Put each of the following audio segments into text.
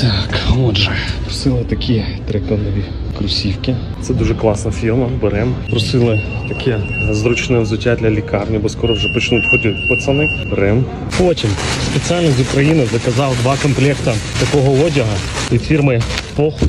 Так, отже, просили такі триконові кросівки. Це дуже класна фірма, беремо. Просили таке зручне взуття для лікарні, бо скоро вже почнуть ходити пацани. Беремо. Потім спеціально з України заказав два комплекти такого одягу від фірми Похуй.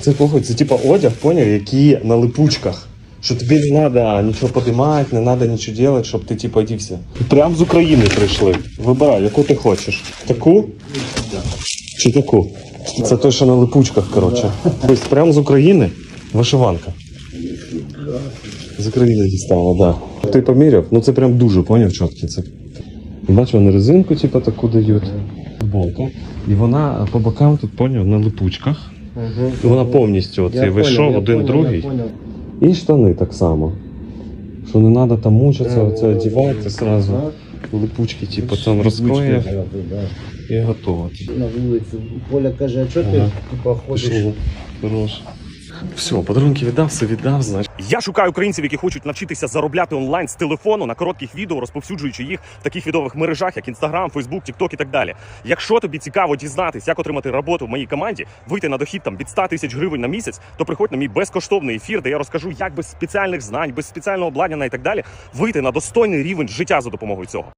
Це похуй, це типа одяг, поняв, який на липучках. Що тобі не треба нічого подимати, не треба нічого робити, щоб ти типа одівся. Прям з України прийшли. Вибирай, яку ти хочеш. Таку? Чи таку? Це той, що на липучках, коротше. Тобто прям з України вишиванка. З України дістала, так. Да. Ти поміряв? Ну це прям дуже поняв чіткий. Це. Бачиш, вони резинку, типа, таку дають. Футболка. І вона по бокам тут поняв на липучках. І вона повністю оцей вийшов, один другий. І штани так само. Що не треба там мучитися, оце одягати одразу. Липучки, типу, там розкроїв і готово. на вулиці. Поля каже, а чого ти типу, ходиш? Хорош. Все, подарунки віддав, все віддав, значить. Я шукаю українців, які хочуть навчитися заробляти онлайн з телефону на коротких відео, розповсюджуючи їх в таких відових мережах, як Instagram, Facebook, TikTok і так далі. Якщо тобі цікаво дізнатись, як отримати роботу в моїй команді, вийти на дохід там від 100 тисяч гривень на місяць, то приходь на мій безкоштовний ефір, де я розкажу, як без спеціальних знань, без спеціального обладнання і так далі вийти на достойний рівень життя за допомогою цього.